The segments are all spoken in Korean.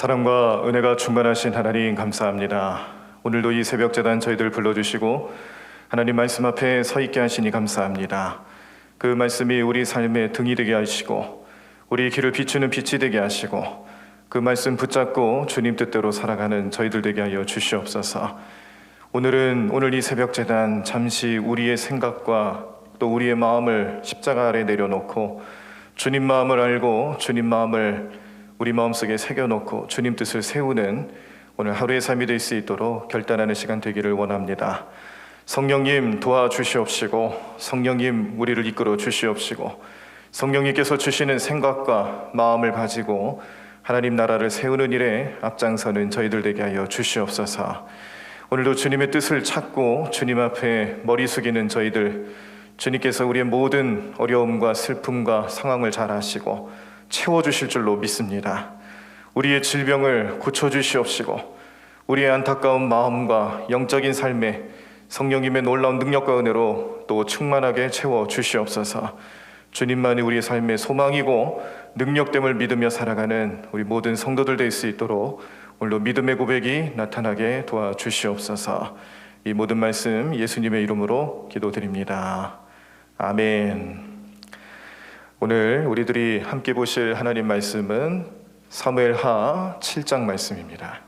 사랑과 은혜가 충만하신 하나님 감사합니다. 오늘도 이 새벽 재단 저희들 불러주시고 하나님 말씀 앞에 서 있게 하시니 감사합니다. 그 말씀이 우리 삶의 등이 되게 하시고 우리 길을 비추는 빛이 되게 하시고 그 말씀 붙잡고 주님 뜻대로 살아가는 저희들 되게 하여 주시옵소서. 오늘은 오늘 이 새벽 재단 잠시 우리의 생각과 또 우리의 마음을 십자가 아래 내려놓고 주님 마음을 알고 주님 마음을 우리 마음속에 새겨놓고 주님 뜻을 세우는 오늘 하루의 삶이 될 수 있도록 결단하는 시간 되기를 원합니다. 성령님 도와주시옵시고 성령님 우리를 이끌어 주시옵시고 성령님께서 주시는 생각과 마음을 가지고 하나님 나라를 세우는 일에 앞장서는 저희들 되게 하여 주시옵소서. 오늘도 주님의 뜻을 찾고 주님 앞에 머리 숙이는 저희들 주님께서 우리의 모든 어려움과 슬픔과 상황을 잘 아시고 채워 주실 줄로 믿습니다. 우리의 질병을 고쳐 주시옵시고 우리의 안타까운 마음과 영적인 삶에 성령님의 놀라운 능력과 은혜로 또 충만하게 채워 주시옵소서. 주님만이 우리의 삶의 소망이고 능력됨을 믿으며 살아가는 우리 모든 성도들 될 수 있도록 오늘도 믿음의 고백이 나타나게 도와주시옵소서. 이 모든 말씀 예수님의 이름으로 기도드립니다. 아멘. 오늘 우리들이 함께 보실 하나님 말씀은 사무엘하 7장 말씀입니다.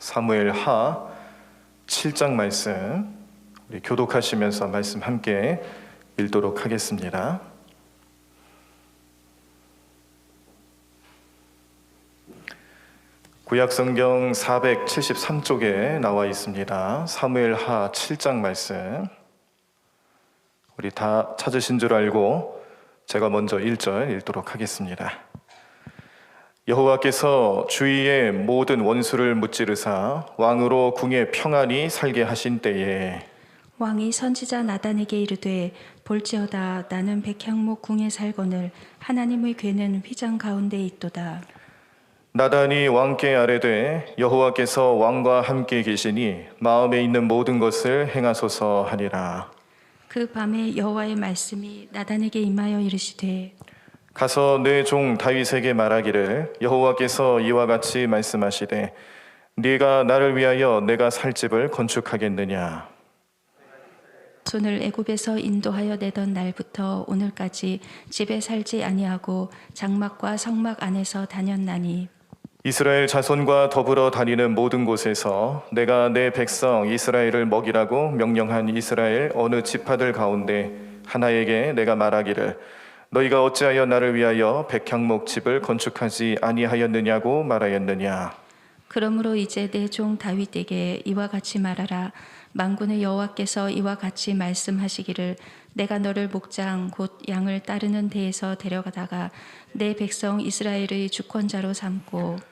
사무엘하 7장 말씀 우리 교독하시면서 말씀 함께 읽도록 하겠습니다. 구약 성경 473쪽에 나와 있습니다. 사무엘하 7장 말씀. 우리 다 찾으신 줄 알고 제가 먼저 1절 읽도록 하겠습니다. 여호와께서 주위의 모든 원수를 무찌르사 왕으로 궁에 평안히 살게 하신 때에 왕이 선지자 나단에게 이르되 볼지어다 나는 백향목 궁에 살거늘 하나님의 괴는 휘장 가운데 있도다 나단이 왕께 아뢰되 여호와께서 왕과 함께 계시니 마음에 있는 모든 것을 행하소서 하니라 그 밤에 여호와의 말씀이 나단에게 임하여 이르시되 가서 내 종 다윗에게 말하기를 여호와께서 이와 같이 말씀하시되 네가 나를 위하여 내가 살 집을 건축하겠느냐? 손을 애굽에서 인도하여 내던 날부터 오늘까지 집에 살지 아니하고 장막과 성막 안에서 다녔나니 이스라엘 자손과 더불어 다니는 모든 곳에서 내가 내 백성 이스라엘을 먹이라고 명령한 이스라엘 어느 지파들 가운데 하나에게 내가 말하기를 너희가 어찌하여 나를 위하여 백향목 집을 건축하지 아니하였느냐고 말하였느냐? 그러므로 이제 내 종 다윗에게 이와 같이 말하라. 만군의 여호와께서 이와 같이 말씀하시기를 내가 너를 목장 곧 양을 따르는 데에서 데려가다가 내 백성 이스라엘의 주권자로 삼고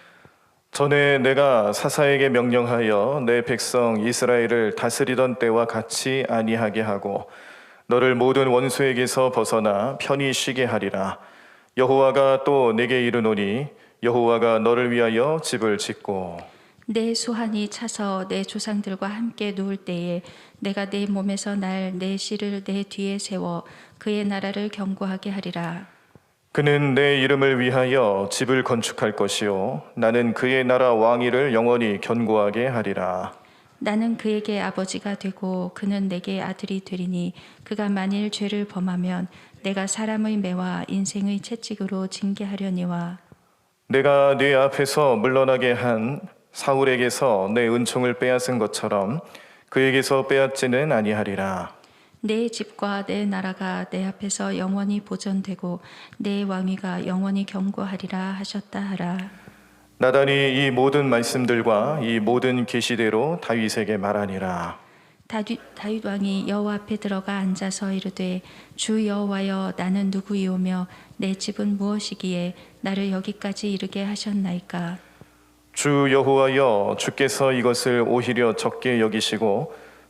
전에 내가 사사에게 명령하여 내 백성 이스라엘을 다스리던 때와 같이 아니하게 하고 너를 모든 원수에게서 벗어나 편히 쉬게 하리라. 여호와가 또 내게 이르노니 여호와가 너를 위하여 집을 짓고 내 소한이 차서 내 조상들과 함께 누울 때에 내가 내 몸에서 날 내 씨를 내 뒤에 세워 그의 나라를 경고하게 하리라. 그는 내 이름을 위하여 집을 건축할 것이요 나는 그의 나라 왕위를 영원히 견고하게 하리라. 나는 그에게 아버지가 되고 그는 내게 아들이 되리니 그가 만일 죄를 범하면 내가 사람의 매와 인생의 채찍으로 징계하려니와 내가 네 앞에서 물러나게 한 사울에게서 내 은총을 빼앗은 것처럼 그에게서 빼앗지는 아니하리라. 내 집과 내 나라가 내 앞에서 영원히 보존되고 내 왕위가 영원히 경고하리라 하셨다 하라. 나단이 이 모든 말씀들과 이 모든 계시대로 다윗에게 말하니라. 다윗, 다윗 왕이 여호와 앞에 들어가 앉아서 이르되 주 여호와여 나는 누구이오며 내 집은 무엇이기에 나를 여기까지 이르게 하셨나이까 주 여호와여 주께서 이것을 오히려 적게 여기시고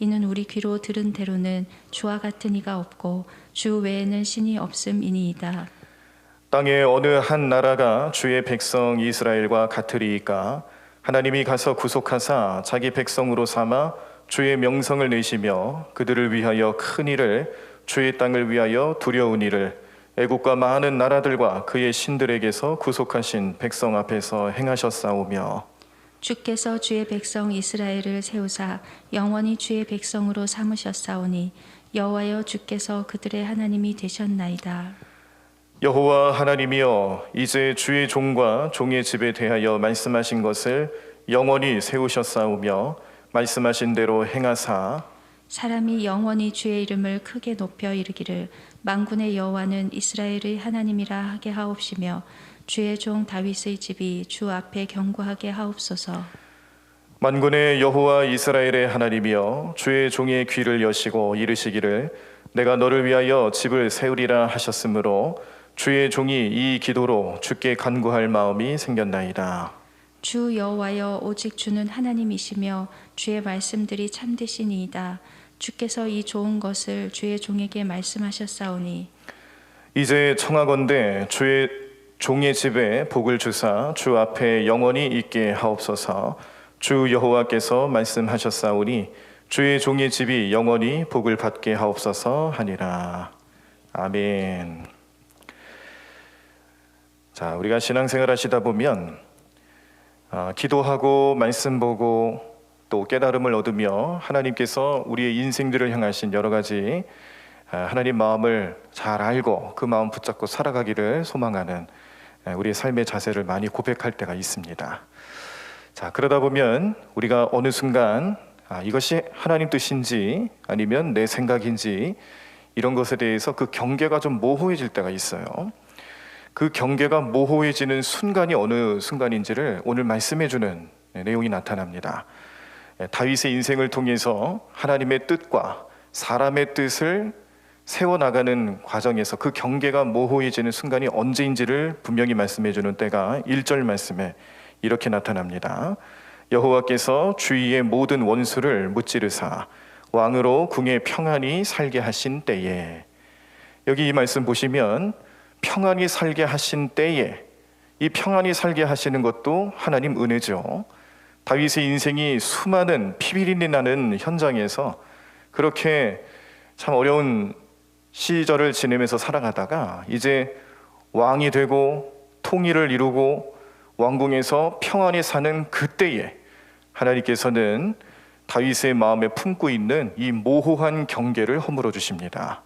이는 우리 귀로 들은 대로는 주와 같은 이가 없고 주 외에는 신이 없음이니이다. 땅의 어느 한 나라가 주의 백성 이스라엘과 같으리이까 하나님이 가서 구속하사 자기 백성으로 삼아 주의 명성을 내시며 그들을 위하여 큰 일을 주의 땅을 위하여 두려운 일을 애국과 많은 나라들과 그의 신들에게서 구속하신 백성 앞에서 행하셨사오며 주께서 주의 백성 이스라엘을 세우사 영원히 주의 백성으로 삼으셨사오니 여호와여 주께서 그들의 하나님이 되셨나이다. 여호와 하나님이여 이제 주의 종과 종의 집에 대하여 말씀하신 것을 영원히 세우셨사오며 말씀하신 대로 행하사 사람이 영원히 주의 이름을 크게 높여 이르기를 만군의 여호와는 이스라엘의 하나님이라 하게 하옵시며 주의 종 다윗의 집이 주 앞에 경고하게 하옵소서. 만군의 여호와 이스라엘의 하나님이여 주의 종의 귀를 여시고 이르시기를 내가 너를 위하여 집을 세우리라 하셨으므로 주의 종이 이 기도로 주께 간구할 마음이 생겼나이다. 주 여호와여 오직 주는 하나님이시며 주의 말씀들이 참되시니이다. 주께서 이 좋은 것을 주의 종에게 말씀하셨사오니 이제 청하건대 주의 종의 집에 복을 주사 주 앞에 영원히 있게 하옵소서. 주 여호와께서 말씀하셨사오니 주의 종의 집이 영원히 복을 받게 하옵소서 하니라. 아멘. 자, 우리가 신앙생활 하시다 보면 아, 기도하고 말씀 보고 또 깨달음을 얻으며 하나님께서 우리의 인생들을 향하신 여러 가지 아, 하나님 마음을 잘 알고 그 마음 붙잡고 살아가기를 소망하는 아, 우리의 삶의 자세를 많이 고백할 때가 있습니다. 자, 그러다 보면 우리가 어느 순간 아, 이것이 하나님 뜻인지 아니면 내 생각인지 이런 것에 대해서 그 경계가 좀 모호해질 때가 있어요. 그 경계가 모호해지는 순간이 어느 순간인지를 오늘 말씀해 주는 내용이 나타납니다. 예, 다윗의 인생을 통해서 하나님의 뜻과 사람의 뜻을 세워 나가는 과정에서 그 경계가 모호해지는 순간이 언제인지를 분명히 말씀해 주는 때가 1절 말씀에 이렇게 나타납니다. 여호와께서 주위의 모든 원수를 무찌르사 왕으로 궁에 평안히 살게 하신 때에 여기 이 말씀 보시면 평안히 살게 하신 때에 이 평안히 살게 하시는 것도 하나님 은혜죠. 다윗의 인생이 수많은 피비린내 나는 현장에서 그렇게 참 어려운 시절을 지내면서 살아가다가 이제 왕이 되고 통일을 이루고 왕궁에서 평안히 사는 그때에 하나님께서는 다윗의 마음에 품고 있는 이 모호한 경계를 허물어 주십니다.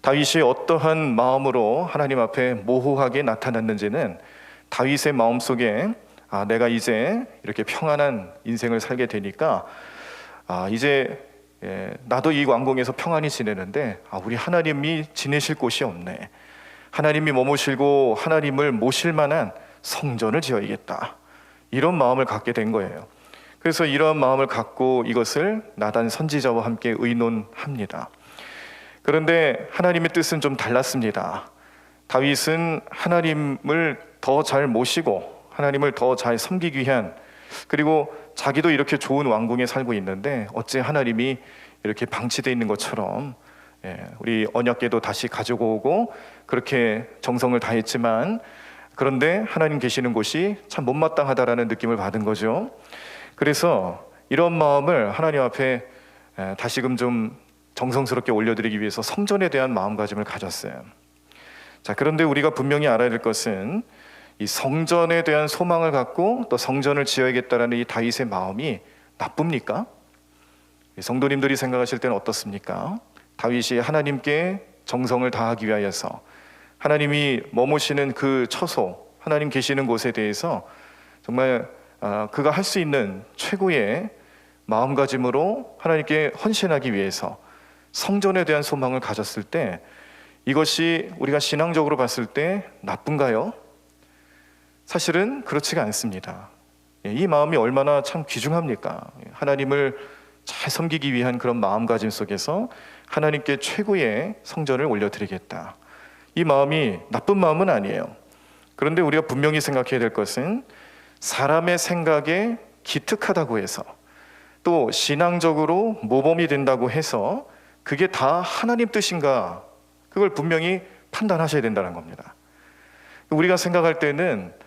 다윗이 어떠한 마음으로 하나님 앞에 모호하게 나타났는지는 다윗의 마음 속에 아, 내가 이제 이렇게 평안한 인생을 살게 되니까 아, 이제 예, 나도 이 왕궁에서 평안히 지내는데 아, 우리 하나님이 지내실 곳이 없네. 하나님이 머무시고 하나님을 모실 만한 성전을 지어야겠다. 이런 마음을 갖게 된 거예요. 그래서 이러한 마음을 갖고 이것을 나단 선지자와 함께 의논합니다. 그런데 하나님의 뜻은 좀 달랐습니다. 다윗은 하나님을 더 잘 모시고 하나님을 더 잘 섬기기 위한 그리고 자기도 이렇게 좋은 왕궁에 살고 있는데 어째 하나님이 이렇게 방치되어 있는 것처럼 예, 우리 언약궤도 다시 가지고 오고 그렇게 정성을 다했지만 그런데 하나님 계시는 곳이 참 못마땅하다라는 느낌을 받은 거죠. 그래서 이런 마음을 하나님 앞에 에, 다시금 좀 정성스럽게 올려드리기 위해서 성전에 대한 마음가짐을 가졌어요. 자, 그런데 우리가 분명히 알아야 될 것은 이 성전에 대한 소망을 갖고 또 성전을 지어야겠다라는 이 다윗의 마음이 나쁩니까? 이 성도님들이 생각하실 때는 어떻습니까? 다윗이 하나님께 정성을 다하기 위하여서 하나님이 머무시는 그 처소, 하나님 계시는 곳에 대해서 정말 아, 그가 할 수 있는 최고의 마음가짐으로 하나님께 헌신하기 위해서 성전에 대한 소망을 가졌을 때 이것이 우리가 신앙적으로 봤을 때 나쁜가요? 사실은 그렇지가 않습니다. 예, 이 마음이 얼마나 참 귀중합니까? 예, 하나님을 잘 섬기기 위한 그런 마음가짐 속에서 하나님께 최고의 성전을 올려드리겠다. 이 마음이 나쁜 마음은 아니에요. 그런데 우리가 분명히 생각해야 될 것은 사람의 생각에 기특하다고 해서 또 신앙적으로 모범이 된다고 해서 그게 다 하나님 뜻인가 그걸 분명히 판단하셔야 된다는 겁니다. 우리가 생각할 때는 아,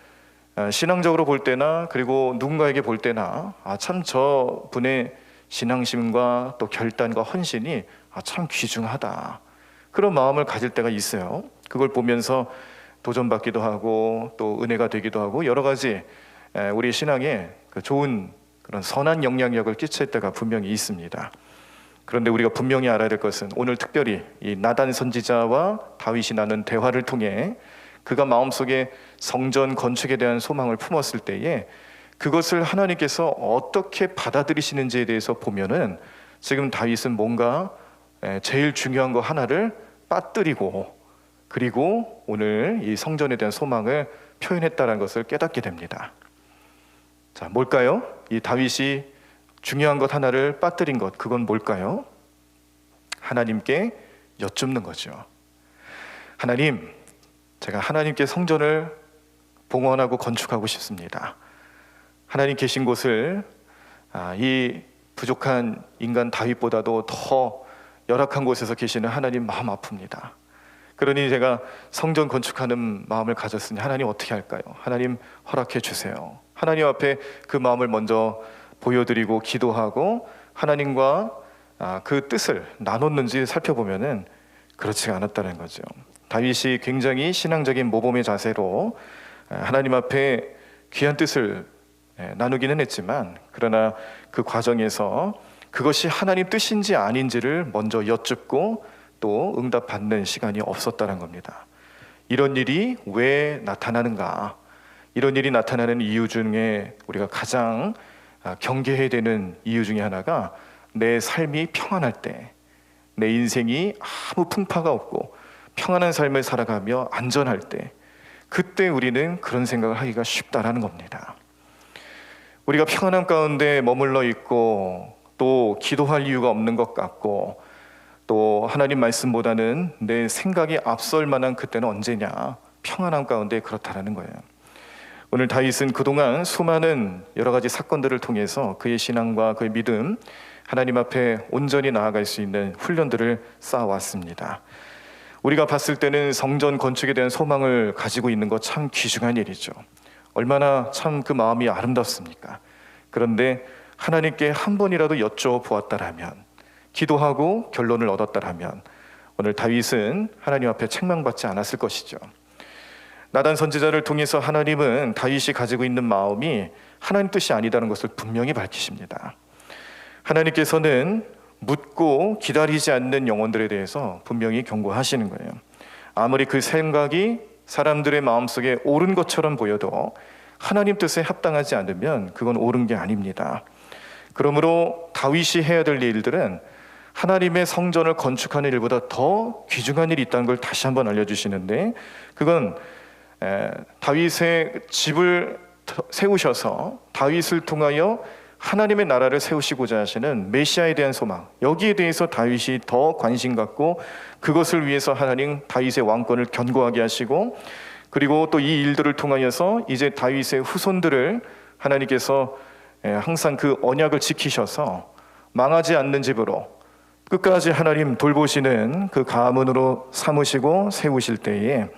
신앙적으로 볼 때나 그리고 누군가에게 볼 때나 아 참 저 분의 신앙심과 또 결단과 헌신이 아 참 귀중하다 그런 마음을 가질 때가 있어요. 그걸 보면서 도전받기도 하고 또 은혜가 되기도 하고 여러 가지 에, 우리 신앙에 그 좋은 그런 선한 영향력을 끼칠 때가 분명히 있습니다. 그런데 우리가 분명히 알아야 될 것은 오늘 특별히 이 나단 선지자와 다윗이 나눈 대화를 통해 그가 마음속에 성전 건축에 대한 소망을 품었을 때에 그것을 하나님께서 어떻게 받아들이시는지에 대해서 보면은 지금 다윗은 뭔가 에, 제일 중요한 거 하나를 빠뜨리고 그리고 오늘 이 성전에 대한 소망을 표현했다는 것을 깨닫게 됩니다. 자, 뭘까요? 이 다윗이 중요한 것 하나를 빠뜨린 것, 그건 뭘까요? 하나님께 여쭙는 거죠. 하나님, 제가 하나님께 성전을 봉헌하고 건축하고 싶습니다. 하나님 계신 곳을 아, 이 부족한 인간 다윗보다도 더 열악한 곳에서 계시는 하나님 마음 아픕니다. 그러니 제가 성전 건축하는 마음을 가졌으니 하나님 어떻게 할까요? 하나님 허락해 주세요. 하나님 앞에 그 마음을 먼저 보여드리고 기도하고 하나님과 아, 그 뜻을 나눴는지 살펴보면은 그렇지가 않았다는 거죠. 다윗이 굉장히 신앙적인 모범의 자세로 아, 하나님 앞에 귀한 뜻을 예, 나누기는 했지만 그러나 그 과정에서 그것이 하나님 뜻인지 아닌지를 먼저 여쭙고 또 응답받는 시간이 없었다는 겁니다. 이런 일이 왜 나타나는가? 이런 일이 나타나는 이유 중에 우리가 가장 아, 경계해야 되는 이유 중에 하나가 내 삶이 평안할 때, 내 인생이 아무 풍파가 없고 평안한 삶을 살아가며 안전할 때, 그때 우리는 그런 생각을 하기가 쉽다라는 겁니다. 우리가 평안함 가운데 머물러 있고 또 기도할 이유가 없는 것 같고 또 하나님 말씀보다는 내 생각이 앞설 만한 그때는 언제냐 평안함 가운데 그렇다라는 거예요. 오늘 다윗은 그동안 수많은 여러 가지 사건들을 통해서 그의 신앙과 그의 믿음 하나님 앞에 온전히 나아갈 수 있는 훈련들을 쌓아왔습니다. 우리가 봤을 때는 성전 건축에 대한 소망을 가지고 있는 것 참 귀중한 일이죠. 얼마나 참 그 마음이 아름답습니까? 그런데 하나님께 한 번이라도 여쭤보았다라면 기도하고 결론을 얻었다라면 오늘 다윗은 하나님 앞에 책망받지 않았을 것이죠. 나단 선지자를 통해서 하나님은 다윗이 가지고 있는 마음이 하나님 뜻이 아니다는 것을 분명히 밝히십니다. 하나님께서는 묻고 기다리지 않는 영혼들에 대해서 분명히 경고하시는 거예요. 아무리 그 생각이 사람들의 마음속에 옳은 것처럼 보여도 하나님 뜻에 합당하지 않으면 그건 옳은 게 아닙니다. 그러므로 다윗이 해야 될 일들은 하나님의 성전을 건축하는 일보다 더 귀중한 일이 있다는 걸 다시 한번 알려주시는데 그건 에, 다윗의 집을 세우셔서 다윗을 통하여 하나님의 나라를 세우시고자 하시는 메시아에 대한 소망. 여기에 대해서 다윗이 더 관심 갖고 그것을 위해서 하나님 다윗의 왕권을 견고하게 하시고 그리고 또 이 일들을 통하여서 이제 다윗의 후손들을 하나님께서 에, 항상 그 언약을 지키셔서 망하지 않는 집으로 끝까지 하나님 돌보시는 그 가문으로 삼으시고 세우실 때에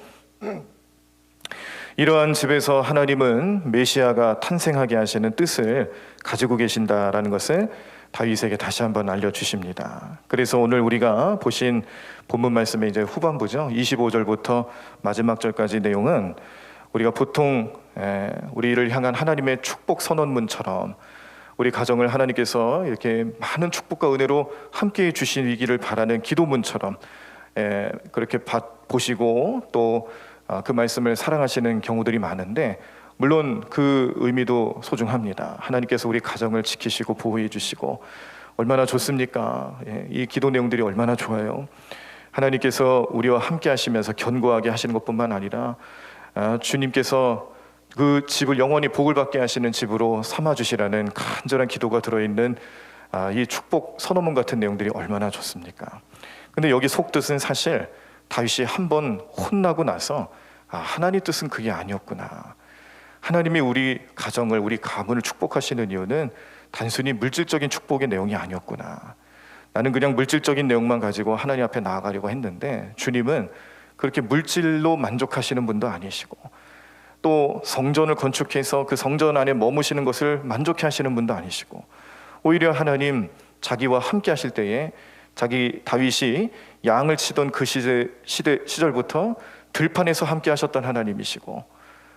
이러한 집에서 하나님은 메시아가 탄생하게 하시는 뜻을 가지고 계신다라는 것을 다윗에게 다시 한번 알려주십니다. 그래서 오늘 우리가 보신 본문 말씀의 이제 후반부죠. 25절부터 마지막 절까지 내용은 우리가 보통 에, 우리를 향한 하나님의 축복 선언문처럼 우리 가정을 하나님께서 이렇게 많은 축복과 은혜로 함께해 주시기를 바라는 기도문처럼 에, 그렇게 받, 보시고 또 그 말씀을 사랑하시는 경우들이 많은데 물론 그 의미도 소중합니다. 하나님께서 우리 가정을 지키시고 보호해 주시고 얼마나 좋습니까? 예, 이 기도 내용들이 얼마나 좋아요. 하나님께서 우리와 함께 하시면서 견고하게 하시는 것뿐만 아니라 아, 주님께서 그 집을 영원히 복을 받게 하시는 집으로 삼아 주시라는 간절한 기도가 들어 있는 아, 이 축복 선언문 같은 내용들이 얼마나 좋습니까? 근데 여기 속뜻은 사실 다윗이 한 번 혼나고 나서 아, 하나님 뜻은 그게 아니었구나. 하나님이 우리 가정을 우리 가문을 축복하시는 이유는 단순히 물질적인 축복의 내용이 아니었구나. 나는 그냥 물질적인 내용만 가지고 하나님 앞에 나아가려고 했는데 주님은 그렇게 물질로 만족하시는 분도 아니시고 또 성전을 건축해서 그 성전 안에 머무시는 것을 만족해 하시는 분도 아니시고 오히려 하나님 자기와 함께 하실 때에 자기 다윗이 양을 치던 그 시대, 시대 시절부터 들판에서 함께 하셨던 하나님이시고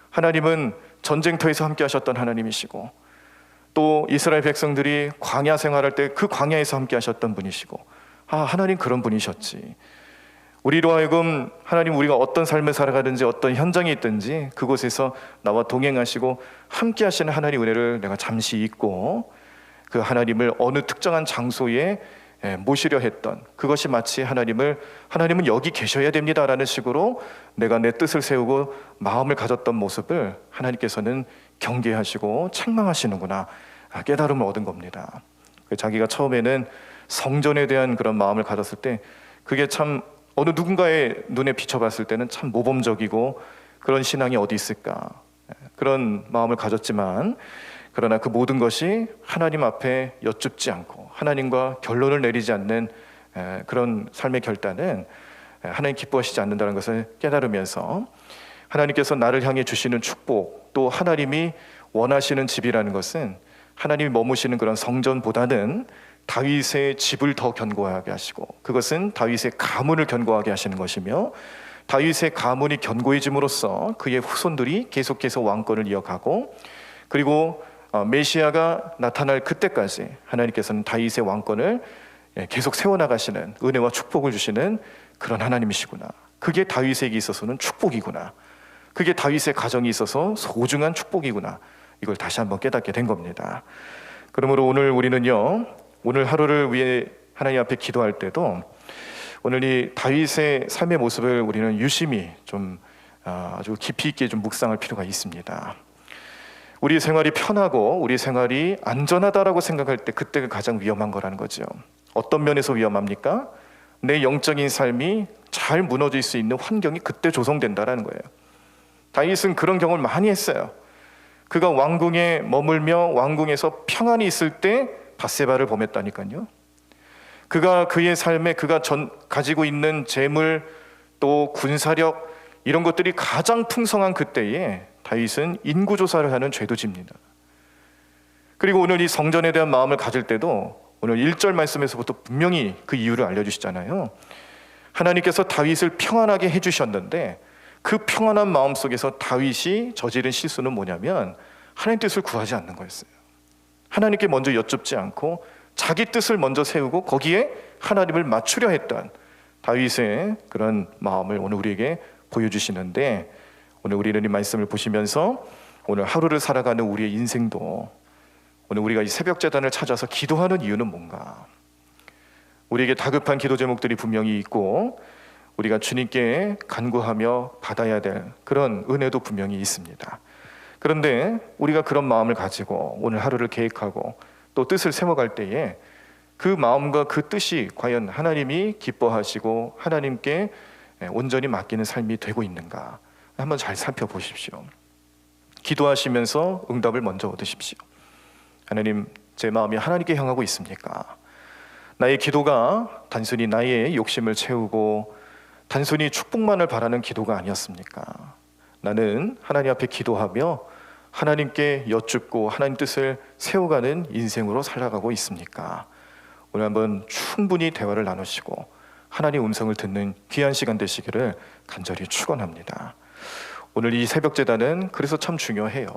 하나님은 전쟁터에서 함께 하셨던 하나님이시고 또 이스라엘 백성들이 광야 생활할 때 그 광야에서 함께 하셨던 분이시고 아 하나님 그런 분이셨지. 우리로 하여금 하나님 우리가 어떤 삶을 살아가든지 어떤 현장에 있든지 그곳에서 나와 동행하시고 함께 하시는 하나님 은혜를 내가 잠시 잊고 그 하나님을 어느 특정한 장소에 예, 모시려 했던 그것이 마치 하나님을 하나님은 여기 계셔야 됩니다라는 식으로 내가 내 뜻을 세우고 마음을 가졌던 모습을 하나님께서는 경계하시고 책망하시는구나 아, 깨달음을 얻은 겁니다. 그 자기가 처음에는 성전에 대한 그런 마음을 가졌을 때 그게 참 어느 누군가의 눈에 비춰봤을 때는 참 모범적이고 그런 신앙이 어디 있을까 예, 그런 마음을 가졌지만 그러나 그 모든 것이 하나님 앞에 여쭙지 않고 하나님과 결론을 내리지 않는 에, 그런 삶의 결단은 에, 하나님 기뻐하시지 않는다는 것을 깨달으면서 하나님께서 나를 향해 주시는 축복 또 하나님이 원하시는 집이라는 것은 하나님이 머무시는 그런 성전보다는 다윗의 집을 더 견고하게 하시고 그것은 다윗의 가문을 견고하게 하시는 것이며 다윗의 가문이 견고해짐으로써 그의 후손들이 계속해서 왕권을 이어가고 그리고 어, 메시아가 나타날 그때까지 하나님께서는 다윗의 왕권을 예, 계속 세워나가시는 은혜와 축복을 주시는 그런 하나님이시구나. 그게 다윗에게 있어서는 축복이구나. 그게 다윗의 가정이 있어서 소중한 축복이구나. 이걸 다시 한번 깨닫게 된 겁니다. 그러므로 오늘 우리는요, 오늘 하루를 위해 하나님 앞에 기도할 때도 오늘 이 다윗의 삶의 모습을 우리는 유심히 좀 아, 아주 깊이 있게 좀 묵상할 필요가 있습니다. 우리 생활이 편하고 우리 생활이 안전하다라고 생각할 때 그때가 가장 위험한 거라는 거죠. 어떤 면에서 위험합니까? 내 영적인 삶이 잘 무너질 수 있는 환경이 그때 조성된다라는 거예요. 다윗은 그런 경험을 많이 했어요. 그가 왕궁에 머물며 왕궁에서 평안히 있을 때 바세바를 범했다니까요. 그가 그의 삶에 그가 전 가지고 있는 재물 또 군사력 이런 것들이 가장 풍성한 그때에 다윗은 인구 조사를 하는 죄도 집니다. 그리고 오늘 이 성전에 대한 마음을 가질 때도 오늘 1절 말씀에서부터 분명히 그 이유를 알려 주시잖아요. 하나님께서 다윗을 평안하게 해 주셨는데 그 평안한 마음 속에서 다윗이 저지른 실수는 뭐냐면 하나님 뜻을 구하지 않는 거였어요. 하나님께 먼저 여쭙지 않고 자기 뜻을 먼저 세우고 거기에 하나님을 맞추려 했던 다윗의 그런 마음을 오늘 우리에게 보여주시는데 오늘 우리는 이 말씀을 보시면서 오늘 하루를 살아가는 우리의 인생도 오늘 우리가 이 새벽 재단을 찾아서 기도하는 이유는 뭔가? 우리에게 다급한 기도 제목들이 분명히 있고 우리가 주님께 간구하며 받아야 될 그런 은혜도 분명히 있습니다. 그런데 우리가 그런 마음을 가지고 오늘 하루를 계획하고 또 뜻을 세워갈 때에 그 마음과 그 뜻이 과연 하나님이 기뻐하시고 하나님께 온전히 맡기는 삶이 되고 있는가 한번 잘 살펴보십시오. 기도하시면서 응답을 먼저 얻으십시오. 하나님, 제 마음이 하나님께 향하고 있습니까? 나의 기도가 단순히 나의 욕심을 채우고 단순히 축복만을 바라는 기도가 아니었습니까? 나는 하나님 앞에 기도하며 하나님께 여쭙고 하나님 뜻을 세워가는 인생으로 살아가고 있습니까? 오늘 한번 충분히 대화를 나누시고 하나님 음성을 듣는 귀한 시간 되시기를 간절히 축원합니다. 오늘 이 새벽 재단은 그래서 참 중요해요.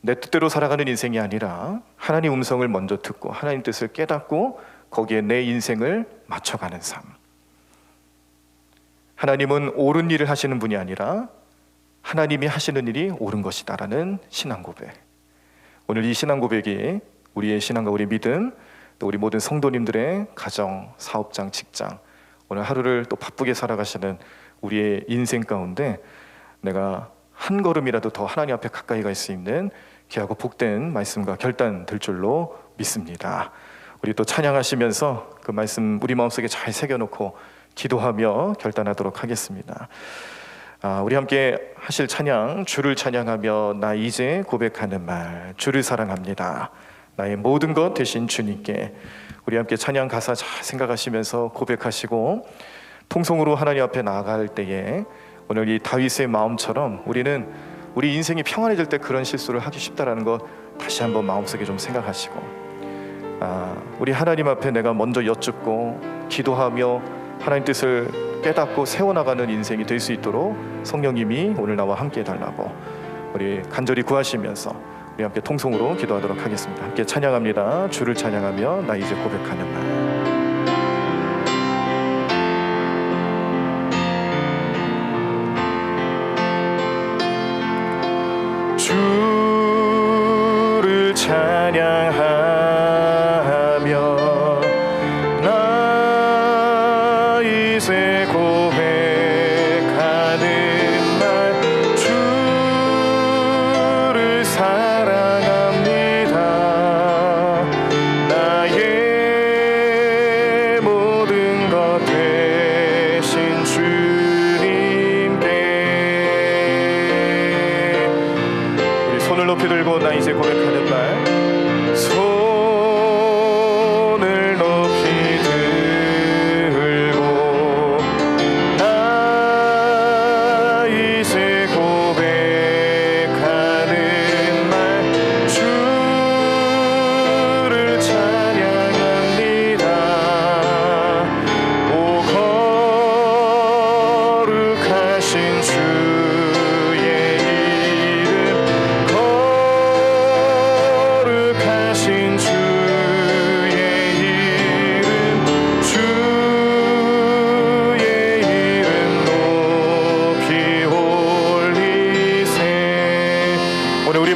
내 뜻대로 살아가는 인생이 아니라 하나님 음성을 먼저 듣고 하나님 뜻을 깨닫고 거기에 내 인생을 맞춰가는 삶. 하나님은 옳은 일을 하시는 분이 아니라 하나님이 하시는 일이 옳은 것이다라는 신앙 고백. 오늘 이 신앙 고백이 우리의 신앙과 우리 믿음 또 우리 모든 성도님들의 가정, 사업장, 직장 오늘 하루를 또 바쁘게 살아가시는 우리의 인생 가운데 내가 한 걸음이라도 더 하나님 앞에 가까이 갈 수 있는 귀하고 복된 말씀과 결단 될 줄로 믿습니다. 우리 또 찬양하시면서 그 말씀 우리 마음속에 잘 새겨놓고 기도하며 결단하도록 하겠습니다. 아, 우리 함께 하실 찬양 주를 찬양하며 나 이제 고백하는 말 주를 사랑합니다. 나의 모든 것 대신 주님께 우리 함께 찬양 가사 잘 생각하시면서 고백하시고 통성으로 하나님 앞에 나아갈 때에 오늘 이 다윗의 마음처럼 우리는 우리 인생이 평안해질 때 그런 실수를 하기 쉽다라는 거 다시 한번 마음속에 좀 생각하시고 아, 우리 하나님 앞에 내가 먼저 여쭙고 기도하며 하나님 뜻을 깨닫고 세워나가는 인생이 될 수 있도록 성령님이 오늘 나와 함께 해달라고 우리 간절히 구하시면서 우리 함께 통성으로 기도하도록 하겠습니다. 함께 찬양합니다. 주를 찬양하며 나 이제 고백하는 날. 주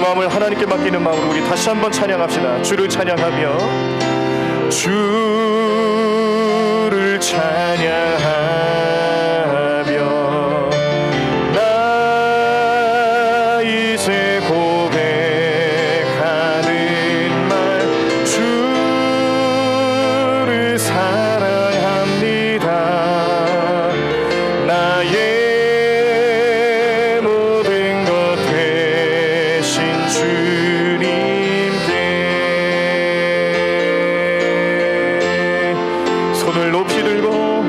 마음을 하나님께 맡기는 마음으로 우리 다시 한번 찬양합시다. 주를 찬양하며 주를 찬양 손을 높이 들고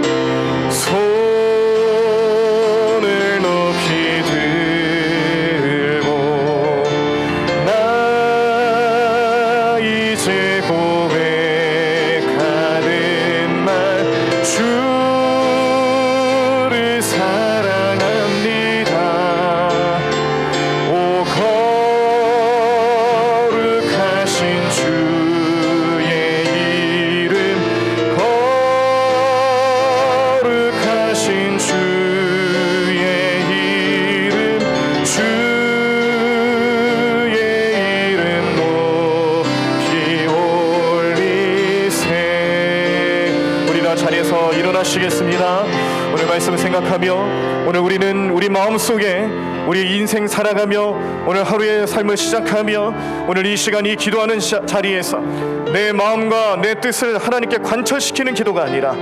오늘 우리는 우리 마음속에 우리 인생 살아가며 오늘 하루의 삶을 시작하며 오늘 이 시간 이 기도하는 시- 자리에서 내 마음과 내 뜻을 하나님께 관철시키는 기도가 아니라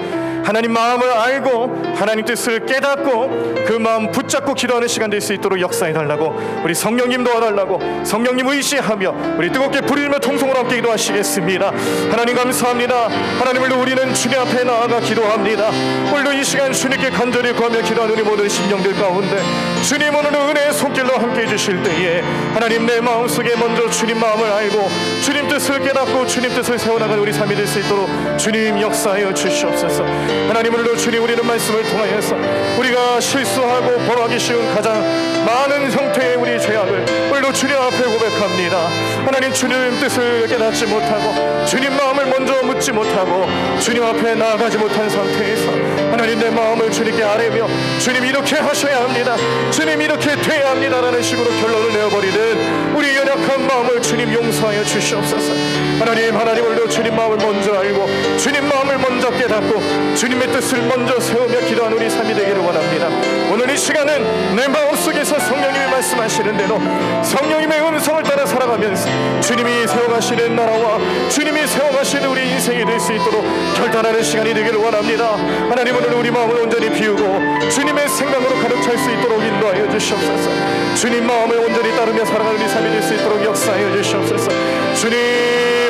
하나님 마음을 알고 하나님 뜻을 깨닫고 그 마음 붙잡고 기도하는 시간 될 수 있도록 역사해 달라고 우리 성령님 도와달라고 성령님 의시하며 우리 뜨겁게 부르며 통성으로 함께 기도하시겠습니다. 하나님 감사합니다. 하나님을 우리는 주님 앞에 나아가 기도합니다. 오늘도 이 시간 주님께 간절히 구하며 기도하는 우리 모든 심령들 가운데 주님 오늘 은혜의 손길로 함께 해주실 때에 하나님 내 마음속에 먼저 주님 마음을 알고 주님 뜻을 깨닫고 주님 뜻을 세워나가는 우리 삶이 될 수 있도록 주님 역사하여 주시옵소서 하나님을 놓주니 우리는 말씀을 통하여서 우리가 실수하고 범하기 쉬운 가장 많은 형태의 우리 죄악을 오늘도 주님 앞에 고백합니다 하나님 주님 뜻을 깨닫지 못하고 주님 마음을 먼저 묻지 못하고 주님 앞에 나아가지 못한 상태에서 하나님 내 마음을 주님께 아뢰며 주님 이렇게 하셔야 합니다. 주님 이렇게 돼야 합니다라는 식으로 결론을 내어버리는 우리 연약한 마음을 주님 용서하여 주시옵소서. 하나님 하나님 오늘도 주님 마음을 먼저 알고 주님 마음을 먼저 깨닫고 주님의 뜻을 먼저 세우며 기도하는 우리 삶이 되기를 원합니다. 오늘 이 시간은 내 마음속에서 성령님이 말씀하시는 대로 성령님의 음성을 따라 살아가면서 주님이 세워가시는 나라와 주님이 세워가시는 우리 인생이 될 수 있도록 결단하는 시간이 되기를 원합니다. 하나님 오늘 우리 마음을 온전히 비우고 주님의 생각으로 가득 찰 수 있도록 인도하여 주시옵소서. 주님 마음을 온전히 따르며 살아가는 우리 삶이 될 수 있도록 역사하여 주시옵소서. 주님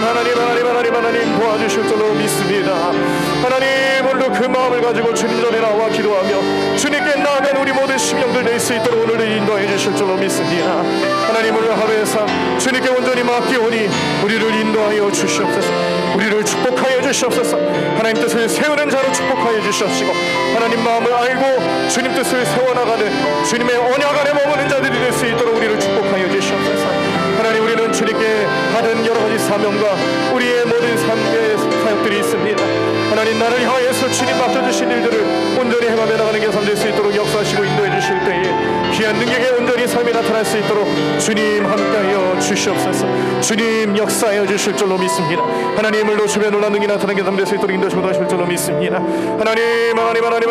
하나님 하나님 하나님 하나님 도와주실 줄로 믿습니다. 하나님 그 마음을 가지고 주님 전에 나와 기도하며 주님께 나아간 우리 모든 심령들 될수 있도록 오늘도 인도해 주실 줄로 믿습니다. 하나님 오늘 하루의 삶 주님께 온전히 맡기오니 우리를 인도하여 주시옵소서. 우리를 축복하여 주시옵소서. 하나님 뜻을 세우는 자로 축복하여 주시옵시고 하나님 마음을 알고 주님 뜻을 세워나가는 주님의 언약 안에 머무는 자들이 될 수 있도록 우리를 축복하여 주시옵소서. 하나님 우리는 주님께 받은 여러 가지 사명과 우리의 모든 삶의 사역들이 있습니다 하나님 나를 향하여서 주님 맡겨주신 일들을 온전히 행하며 나가는 게 삶될 수 있도록 역사하시고 인도해 주실 때에 귀한 능력에 온전히 삶이 나타날 수 있도록 주님 함께하여 주시옵소서. 주님 역사하여 주실 줄로 믿습니다. 하나님을 놓치며 놀란 능이 나타나게 삶될 수 있도록 인도하시고 도와주실 줄로 믿습니다. 하나님 하나님 하나님 하나님